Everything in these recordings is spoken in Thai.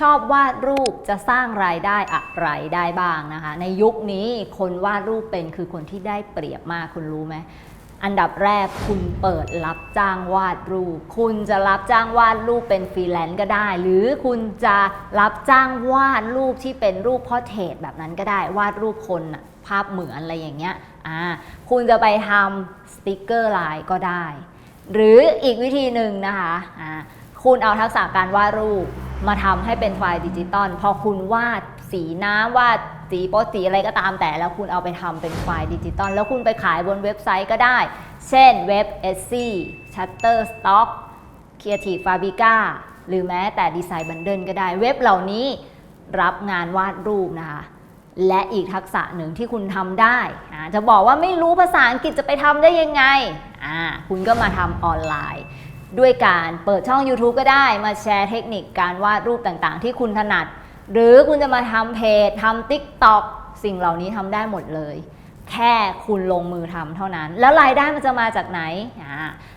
ชอบวาดรูปจะสร้างรายได้อะไรได้บ้างนะคะ ในยุคนี้คนวาดรูปเป็นคือคนที่ได้เปรียบมากคุณรู้ไหมอันดับแรกคุณเปิดรับจ้างวาดรูป คุณจะรับจ้างวาดรูปเป็นฟรีแลนซ์ก็ได้ หรือคุณจะรับจ้างวาดรูปที่เป็นรูปพอเทรแบบนั้นก็ได้ วาดรูปคนภาพเหมือนอะไรอย่างเงี้ยอ่าคุณจะไปทำสติกเกอร์ลายก็ได้ หรืออีกวิธีหนึ่งนะคะอ่าคุณเอาทักษะการวาดรูป มาทำให้เป็นไฟล์ดิจิตอลพอคุณวาดสีน้ำวาดสีโปสสีอะไรก็ตามแต่แล้วคุณเอาไปทำเป็นไฟล์ดิจิตอลแล้วคุณไปขายบนเว็บไซต์ก็ได้ เช่นเว็บ e t s y Shutterstock Creative Fabrica หรือแม้แต่ Design Bundle ก็ได้เว็บเหล่านี้รับงานวาดรูปนะคะและอีกทักษะหนึ่งที่คุณทำได้จะบอกว่าไม่รู้ภาษาอังกฤษจะไปทำได้ยังไงคุณก็มาทำออนไลน์ ด้วยการเปิดช่อง YouTube ก็ได้มาแชร์เทคนิคการวาดรูปต่างๆ ที่คุณถนัด หรือคุณจะมาทำเพจทำ TikTok สิ่งเหล่านี้ทำได้หมดเลย แค่คุณลงมือทำเท่านั้น แล้วรายได้มันจะมาจากไหน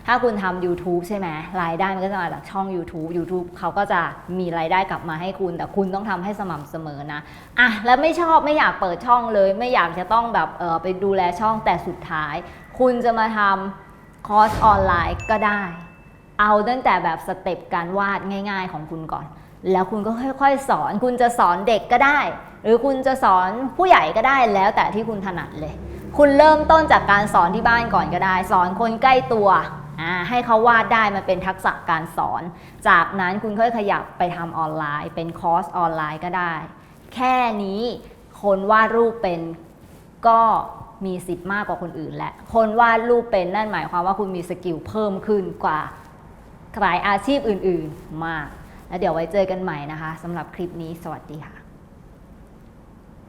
ถ้าคุณทำ YouTube ใช่ไหมรายได้มันก็จะมาจากช่อง YouTube YouTube เขาก็จะมีรายได้กลับมาให้คุณ แต่คุณต้องทำให้สม่ำเสมอนะอะแล้วไม่ชอบไม่อยากเปิดช่องเลย ไม่อยากจะต้องแบบเออไปดูแลช่องแต่สุดท้าย คุณจะมาทำคอร์สออนไลน์ก็ได้ เอาตั้งแต่แบบสเต็ปการวาดง่าย ๆ ของคุณก่อน แล้วคุณก็ค่อย ๆ สอน คุณจะสอนเด็กก็ได้ หรือคุณจะสอนผู้ใหญ่ก็ได้แล้วแต่ที่คุณถนัดเลย คุณเริ่มต้นจากการสอนที่บ้านก่อนก็ได้ สอนคนใกล้ตัวให้เขาวาดได้มันเป็นทักษะการสอน จากนั้นคุณค่อยขยับไปทำออนไลน์ เป็นคอร์สออนไลน์ก็ได้ แค่นี้คนวาดรูปเป็นก็มีสิทธิ์มากกว่าคนอื่นแหละ คนวาดรูปเป็นนั่นหมายความว่าคุณมีสกิลเพิ่มขึ้นกว่า หลายอาชีพอื่น ๆ มาก แล้วเดี๋ยวไว้เจอกันใหม่นะคะสำหรับคลิปนี้สวัสดีค่ะ